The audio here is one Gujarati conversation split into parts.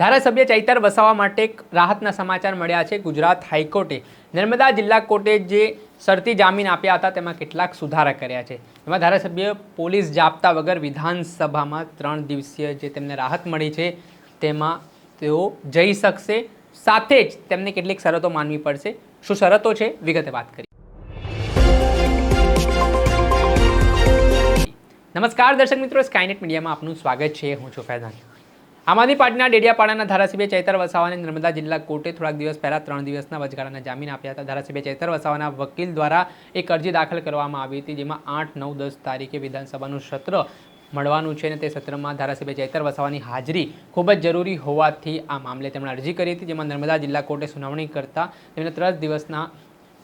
ધારાસભ્ય ચૈતર વસાવા માટે રાહતના સમાચાર મળ્યા છે. ગુજરાત હાઈકોર્ટે નર્મદા જિલ્લા કોર્ટે જે શરતી જામીન આપ્યા હતા, તેમાં કેટલાક સુધારા કર્યા છે. એમાં ધારાસભ્ય પોલીસ જાપ્તા વગર વિધાનસભામાં ત્રણ દિવસીય જે તેમને રાહત મળી છે, તેમાં તેઓ જઈ શકશે. સાથે જ તેમને કેટલીક શરતો માનવી પડશે. શું શરતો છે? વિગતે વાત કરી નમસ્કાર દર્શક મિત્રો, સ્કાયનેટ મીડિયામાં આપનું સ્વાગત છે. હું છું ફૈઝાન. આમ આદમી પાર્ટીના ડેડિયાપાડાના ધારાસભ્ય ચૈતર વસાવાને નર્મદા જિલ્લા કોર્ટે થોડાક દિવસ પહેલા ત્રણ દિવસના વચગાળાના જામીન આપ્યા હતા. ધારાસભ્ય ચૈતર વસાવાના વકીલ દ્વારા એક અરજી દાખલ કરવામાં આવી હતી, જેમાં આઠ, નવ, દસ તારીખે વિધાનસભાનું સત્ર મળવાનું છે અને તે સત્રમાં ધારાસભ્ય ચૈતર વસાવાની હાજરી ખૂબ જ જરૂરી હોવાથી આ મામલે તેમણે અરજી કરી હતી, જેમાં નર્મદા જિલ્લા કોર્ટે સુનાવણી કરતા તેમને ત્રણ દિવસના,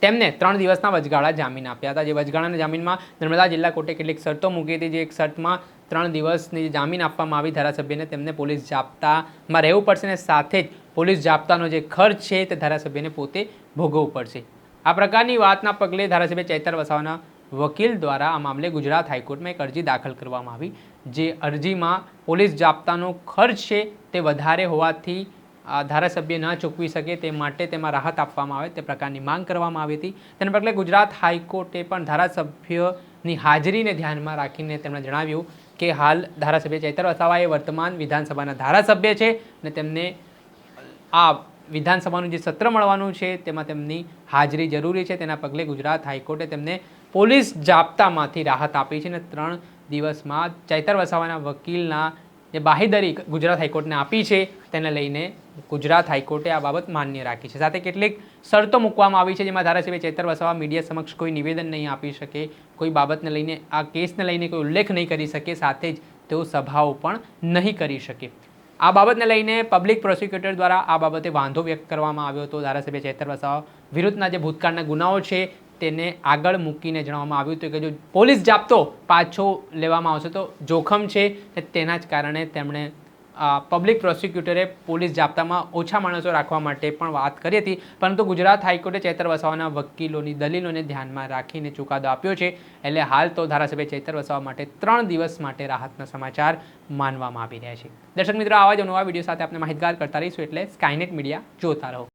તેમને ત્રણ દિવસના વચગાળા જામીન આપ્યા હતા. જે વચગાળાના જામીનમાં નર્મદા જિલ્લા કોર્ટે કેટલીક શરતો મૂકી હતી, જે એક શર્તમાં ત્રણ દિવસની જામીન આપવામાં આવી ધારાસભ્યને તેમને પોલીસ જાપ્તામાં રહેવું પડશે અને સાથે જ પોલીસ જાપ્તાનો જે ખર્ચ છે તે ધારાસભ્યને પોતે ભોગવવું પડશે. આ પ્રકારની વાતના પગલે ધારાસભ્ય ચૈતર વસાવાના વકીલ દ્વારા આ મામલે ગુજરાત હાઈકોર્ટમાં એક અરજી દાખલ કરવામાં આવી, જે અરજીમાં પોલીસ જાપ્તાનો ખર્ચ છે તે વધારે હોવાથી ધારાસભ્ય ન ચૂકવી શકે તે માટે તેમાં રાહત આપવામાં આવે તે પ્રકારની માંગ કરવામાં આવી હતી. તેના પગલે ગુજરાત હાઈકોર્ટે પણ ધારાસભ્યની હાજરીને ધ્યાનમાં રાખીને તેમણે જણાવ્યું કે હાલ ધારાસભ્ય ચૈતર વસાવા એ વર્તમાન વિધાનસભાના ધારાસભ્ય છે અને તેમને આ વિધાનસભાનું જે સત્ર મળવાનું છે તેમાં તેમની હાજરી જરૂરી છે. તેના પગલે ગુજરાત હાઈકોર્ટે તેમને પોલીસ જાપ્તામાંથી રાહત આપી છે અને ત્રણ દિવસમાં ચૈતર વસાવાના વકીલના જે બાહેદરી ગુજરાત હાઈકોર્ટને આપી છે, તેને લઈને ગુજરાત હાઈકોર્ટે આ બાબત માન્ય રાખી છે. સાથે કેટલીક શરતો મૂકવામાં આવી છે, જેમાં ધારાસભ્ય ચેતર વસાવા મીડિયા સમક્ષ કોઈ નિવેદન નહીં આપી શકે, કોઈ બાબતને લઈને, આ કેસને લઈને કોઈ ઉલ્લેખ નહીં કરી શકે, સાથે જ તેઓ સભાઓ પણ નહીં કરી શકે. આ બાબતને લઈને પબ્લિક પ્રોસિક્યુટર દ્વારા આ બાબતે વાંધો વ્યક્ત કરવામાં આવ્યો હતો. ધારાસભ્ય ચેતર વસાવા વિરુદ્ધના જે ભૂતકાળના ગુનાઓ છે તેને આગળ મૂકીને જણાવવામાં આવ્યું હતું કે જો પોલીસ જાપ્તો પાછો લેવામાં આવશે તો જોખમ છે તેના જ કારણે તેમણે પબ્લિક પ્રોસિક્યુટરે પોલીસ જાપ્તામાં ઓછા માણસો રાખવા માટે પણ વાત કરી હતી. પરંતુ ગુજરાત હાઈકોર્ટે ચેતર વસાવાના વકીલોની દલીલોને ધ્યાનમાં રાખીને ચુકાદો આપ્યો છે. એટલે હાલ તો ધારાસભ્ય ચેતર વસાવા માટે ત્રણ દિવસ માટે રાહતના સમાચાર માનવામાં આવી રહ્યા છે. દર્શક મિત્રો, આવા જ નવા વીડિયો સાથે આપણે માહિતગાર કરતા રહીશું એટલે સ્કાયનેટ મીડિયા જોતા રહો.